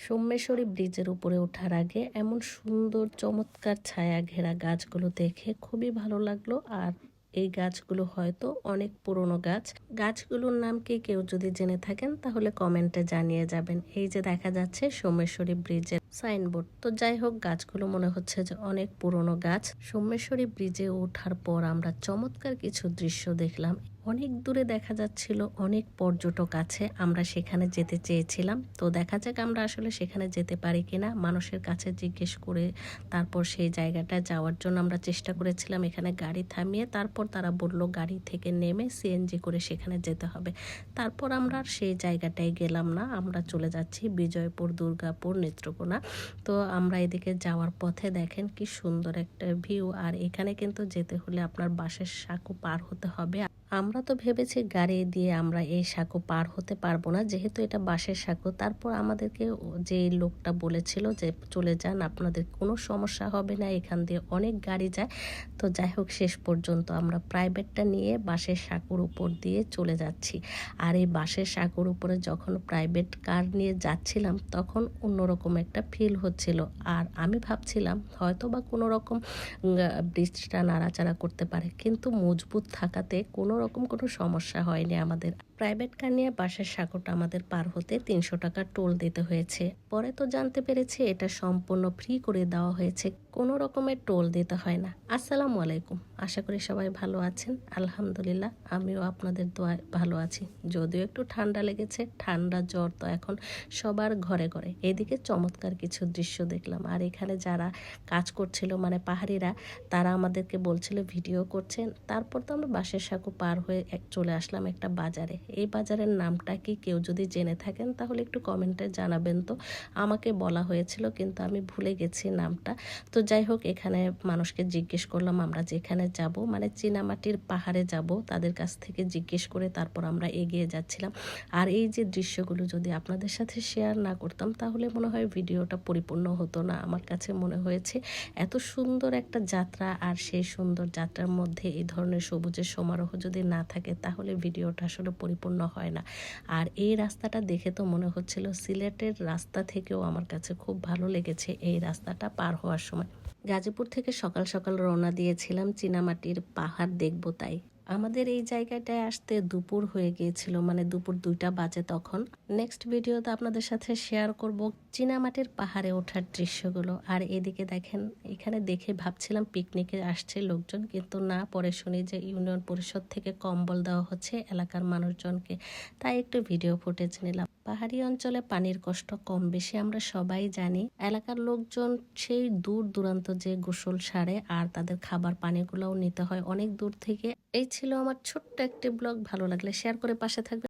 সোমেশ্বরী ব্রিজের উপরে ওঠার আগে এমন সুন্দর চমৎকার ছায়া ঘেরা গাছগুলো দেখে খুবই ভালো লাগল। আর এই গাছগুলো হয়তো অনেক পুরনো গাছ। গাছগুলোর নাম কি কেউ যদি জেনে থাকেন তাহলে কমেন্টে জানিয়ে যাবেন। এই যে দেখা যাচ্ছে সোমেশ্বরী ব্রিজের সাইনবোর্ড। তো যাই হোক, গাছগুলো মনে হচ্ছে যে অনেক পুরনো গাছ। সোমেশ্বরী ব্রিজে ওঠার পর আমরা চমৎকার কিছু দৃশ্য দেখলাম। অনেক দূরে দেখা যাচ্ছিল, অনেক পর্যটক আছে, আমরা সেখানে যেতে চেয়েছিলাম। তো দেখা যাক আমরা আসলে সেখানে যেতে পারি কিনা। মানুষের কাছে জিজ্ঞেস করে তারপর সেই জায়গাটা যাওয়ার জন্য আমরা চেষ্টা করেছিলাম। এখানে গাড়ি থামিয়ে তারপর তারা বলল, গাড়ি থেকে নেমে সিএনজি করে সেখানে যেতে হবে। তারপর আমরা সেই জায়গাটায় গেলাম না। আমরা চলে যাচ্ছি বিজয়পুর, দুর্গাপুর, নেত্রকোনা। তো আমরা এদিকে যাওয়ার পথে দেখেন কি সুন্দর একটা ভিউ। আর এখানে কিন্তু যেতে হলে আপনার বাসের সাঁকো পার হতে হবে। আমরা তো ভেবেছি গাড়ি দিয়ে আমরা এই সাঁকো পার হতে পারব না, যেহেতু এটা বাঁশের সাঁকো। তারপর আমাদেরকে যে লোকটা বলেছিল যে চলে যান, আপনাদের কোনো সমস্যা হবে না, এখান দিয়ে অনেক গাড়ি যায়। তো যাই হোক, শেষ পর্যন্ত আমরা প্রাইভেটটা নিয়ে বাসের সাঁকোর উপর দিয়ে চলে যাচ্ছি। আর এই বাসের সাঁকোর উপরে যখন প্রাইভেট কার নিয়ে যাচ্ছিলাম, তখন অন্যরকম একটা ফিল হচ্ছিল। আর আমি ভাবছিলাম হয়তো বা কোনো রকম ব্রিজটা নাড়াচাড়া করতে পারে। কিন্তু মজবুত থাকাতে কোনো রকম কোনো সমস্যা হয়নি আমাদের। প্রাইভেট কার নিয়ে বাসের সাঁকোটা আমাদের পার হতে তিনশো টাকা টোল দিতে হয়েছে। পরে তো জানতে পেরেছি এটা সম্পূর্ণ ফ্রি করে দেওয়া হয়েছে, কোনো রকমের টোল দিতে হয় না। আসসালামু আলাইকুম, আশা করি সবাই ভালো আছেন। আলহামদুলিল্লাহ, আমিও আপনাদের দোয়ায় ভালো আছি। যদিও একটু ঠান্ডা লেগেছে, ঠান্ডা জ্বর তো এখন সবার ঘরে ঘরে। এদিকে চমৎকার কিছু দৃশ্য দেখলাম। আর এখানে যারা কাজ করছিল মানে পাহাড়িরা, তারা আমাদেরকে বলছিল, ভিডিও করছেন। তারপর তো আমরা বাসের সাঁকো পার হয়ে এক চলে আসলাম একটা বাজারে। এই বাজারের নামটা কি কেউ যদি জেনে থাকেন, তাহলে একটু কমেন্টে জানাবেন তো। আমাকে বলা হয়েছিল, কিন্তু আমি ভুলে গেছি নামটা। তো যাই হোক, এখানে মানুষকে জিজ্ঞেস করলাম, আমরা যেখানে যাব মানে চীনামাটির পাহাড়ে যাব, তাদের কাছ থেকে জিজ্ঞেস করে তারপর আমরা এগিয়ে যাচ্ছিলাম। আর এই যে দৃশ্যগুলো যদি আপনাদের সাথে শেয়ার না করতাম, তাহলে মনে হয় ভিডিওটা পরিপূর্ণ হতো না। আমার কাছে মনে হয়েছে, এত সুন্দর একটা যাত্রা, আর সেই সুন্দর যাত্রার মধ্যে এই ধরনের সবুজের সমারোহ যদি না থাকে তাহলে ভিডিওটা আসলে পরিপূর্ণ হয় না। আর এই রাস্তাটা দেখে তো মনে হচ্ছিল সিলেটের রাস্তা থেকেও আমার কাছে খুব ভালো লেগেছে এই রাস্তাটা পার হওয়ার সময়। গাজীপুর থেকে সকাল সকাল রওনা দিয়েছিলাম চীনামাটির পাহাড় দেখব তাই। আমাদের এই জায়গাটায় আসতে দুপুর হয়ে গিয়েছিল মানে দুপুর দুইটা বাজে তখন। নেক্সট ভিডিওতে আপনাদের সাথে শেয়ার করব চীনামাটির পাহাড়ে ওঠার দৃশ্যগুলো। আর এদিকে দেখেন, এখানে দেখে ভাবছিলাম পিকনিকে আসছে লোকজন, কিন্তু না, পরে শুনি যে ইউনিয়ন পরিষদ থেকে কম্বল দেওয়া হচ্ছে এলাকার মানুষজনকে। তাই একটু ভিডিও ফুটেজ নিলাম। পাহাড়ি অঞ্চলে পানির কষ্ট কম বেশি আমরা সবাই জানি। এলাকার লোকজন সেই দূর দূরান্ত যে গোসল সারে আর তাদের খাবার পানিগুলোও নিতে হয় অনেক দূর থেকে। এই ছিল আমার ছোট্ট একটি ব্লগ। ভালো লাগলে শেয়ার করে পাশে থাকবে